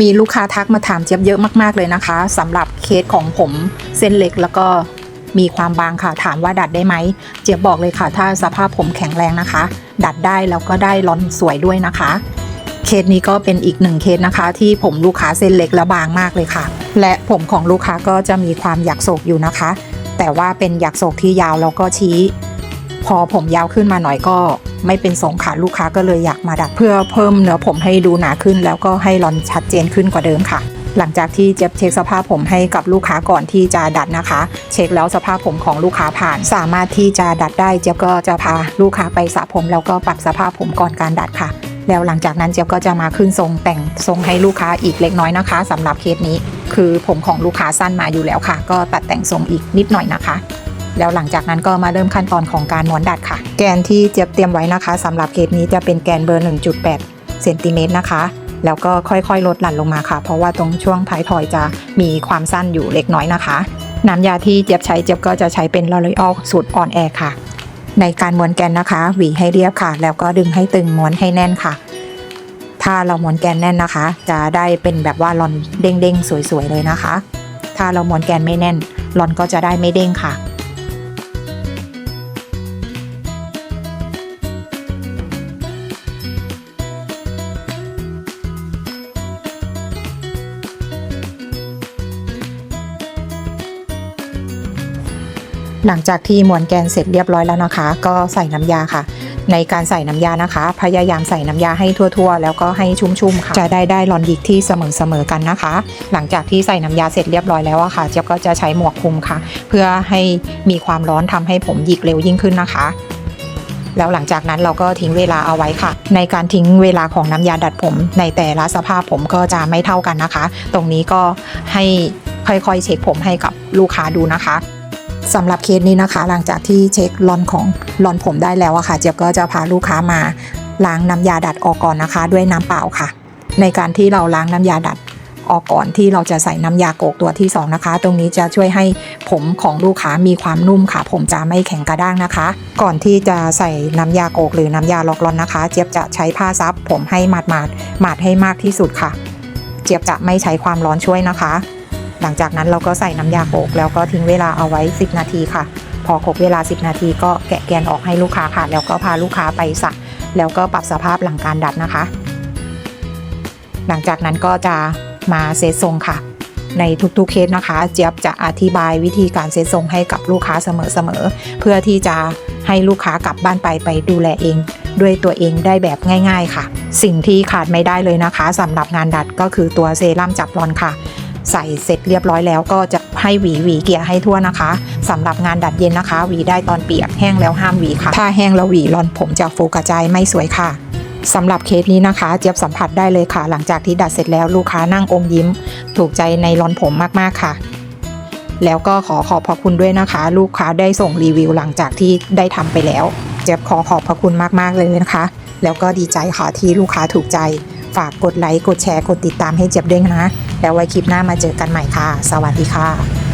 มีลูกค้าทักมาถามเจี๊ยบเยอะมากๆเลยนะคะสำหรับเคสของผมเส้นเล็กแล้วก็มีความบางค่ะถามว่าดัดได้ไหม เจี๊ยบบอกเลยค่ะ ถ้าสภาพผมแข็งแรงนะคะ ดัดได้แล้วก็ได้รอนสวยด้วยนะคะ เคสนี้ก็เป็นอีกหนึ่งเคสนะคะ ที่ผมลูกค้าเส้นเล็กและบางมากเลยค่ะ และผมของลูกค้าก็จะมีความหยักโศกอยู่นะคะ แต่ว่าเป็นหยักโศกที่ยาวแล้วก็ชี้ พอผมยาวขึ้นมาหน่อยก็ไม่เป็นทรงค่ะลูกค้าก็เลยอยากมาดัดเพื่อเพิ่มเนื้อผมให้ดูหนาขึ้น แล้วก็ให้รอนชัดเจนขึ้นกว่าเดิมค่ะ หลังจากที่เจ็บเช็คสภาพผมให้กับลูกค้าก่อนที่จะดัดนะคะ เช็คแล้วสภาพผมของลูกค้าผ่าน สามารถที่จะดัดได้เจี๊ยบก็จะพาลูกค้าไปสระผมแล้วก็ปรับสภาพผมก่อนการดัดค่ะ แล้วหลังจากนั้นเจี๊ยบก็จะมาขึ้นทรงแต่งทรงให้ลูกค้าอีกเล็กน้อยนะคะสำหรับเคสนี้ คือผมของลูกค้าสั้นมาอยู่แล้วค่ะ ก็ตัดแต่งทรงอีกนิดหน่อยนะคะ แล้วหลังจากนั้นก็มาเริ่มขั้นตอนของการม้วนดัดค่ะ แกนที่เจี๊ยบเตรียมไว้นะคะสำหรับเคสนี้จะเป็นแกนเบอร์ 1.8เซนติเมตรนะคะ แล้วก็ค่อยๆ ลดหลั่นลงมาค่ะ เพราะว่าตรงช่วงท้ายทอยจะมีความสั้นอยู่เล็กน้อยนะคะ น้ำยาที่เจี๊ยบใช้เจี๊ยบก็จะใช้เป็นลอรีออลสูตรอ่อนแอค่ะ ในการม้วนแกนนะคะหวีให้เรียบค่ะ แล้วก็ดึงให้ตึงม้วนให้แน่นค่ะถ้าเราม้วนแกนแน่นนะคะ จะได้เป็นแบบว่าลอนเด้งๆ สวยๆ เลยนะคะ ถ้าเราม้วนแกนไม่แน่นลอนก็จะได้ไม่เด้งค่ะ หลังจากที่มวนแกนเสร็จเรียบร้อยแล้วนะคะ ก็ใส่น้ำยาค่ะ ในการใส่น้ำยานะคะ พยายามใส่น้ำยาให้ทั่วๆ แล้วก็ให้ชุ่มๆค่ะ จะได้ได้รอนยิกที่เสมอๆกันนะคะ หลังจากที่ใส่น้ำยาเสร็จเรียบร้อยแล้วอะค่ะเจี๊ยบก็จะใช้หมวกคลุมค่ะ เพื่อให้มีความร้อนทำให้ผมหยิกเร็วยิ่งขึ้นนะคะแล้วหลังจากนั้นเราก็ทิ้งเวลาเอาไว้ค่ะ ในการทิ้งเวลาของน้ำยาดัดผม ในแต่ละสภาพผมก็จะไม่เท่ากันนะคะ ตรงนี้ก็ให้ค่อยๆ เช็คผมให้กับลูกค้าดูนะคะ สำหรับเคสนี้นะคะ หลังจากที่เช็คลอนของลอนผมได้แล้วอะค่ะเจี๊ยบก็จะพาลูกค้ามาล้างน้ำยาดัดออกก่อนนะคะ ด้วยน้ำเปล่าค่ะ ในการที่เราล้างน้ำยาดัดออกก่อนที่เราจะใส่น้ำยาโกกตัวที่สองนะคะ ตรงนี้จะช่วยให้ผมของลูกค้ามีความนุ่มค่ะ ผมจะไม่แข็งกระด้างนะคะ ก่อนที่จะใส่น้ำยาโกกหรือน้ำยาล็อกลอนนะคะ เจี๊ยบจะใช้ผ้าซับผมให้หมาดหมาดๆหมาดให้มากที่สุดค่ะ เจี๊ยบจะไม่ใช้ความร้อนช่วยนะคะ ลังจากนั้นเราก็ใส่น้ำยาโขลกแล้วก็ทิ้งเวลาเอาไว้ 10 นาทีค่ะ พอครบเวลา 10 นาที ก็แกะแกนออกให้ลูกค้าค่ะ แล้วก็พาลูกค้าไปสระแล้วก็ปรับสภาพหลังการดัดนะคะ หลังจากนั้นก็จะมาเซตทรงค่ะ ในทุกๆเคสนะคะ เจี๊ยบจะอธิบายวิธีการเซตทรงให้กับลูกค้าเสมอๆเพื่อที่จะให้ลูกค้ากลับบ้านไปไปดูแลเอง ด้วยตัวเองได้แบบง่าย ๆค่ะ สิ่งที่ขาดไม่ได้เลยนะคะสำหรับงานดัดก็คือตัวเซรั่มจับรอนค่ะ ใส่เสร็จเรียบร้อยแล้วก็จะให้หวีหวีเกลี่ยให้ทั่วนะคะสำหรับงานดัดเย็นนะคะ หวีได้ตอนเปียกแห้งแล้วห้ามหวีค่ะ ถ้าแห้งแล้วหวีรอนผมจะฟูกระจายไม่สวยค่ะสำหรับเคสนี้นะคะ เจี๊ยบสัมผัสได้เลยค่ะ หลังจากที่ดัดเสร็จแล้วลูกค้านั่งอมยิ้ม ถูกใจในรอนผมมากๆค่ะ แล้วก็ขอขอบพระคุณด้วยนะคะ ลูกค้าได้ส่งรีวิวหลังจากที่ได้ทำไปแล้ว เจี๊ยบขอขอบพระคุณมากๆเลยนะคะ แล้วก็ดีใจค่ะที่ลูกค้าถูกใจ ฝากกดไลค์กดแชร์กดติดตามให้เจี๊ยบด้วยนะ แล้วไว้คลิปหน้ามาเจอกันใหม่ค่ะ สวัสดีค่ะ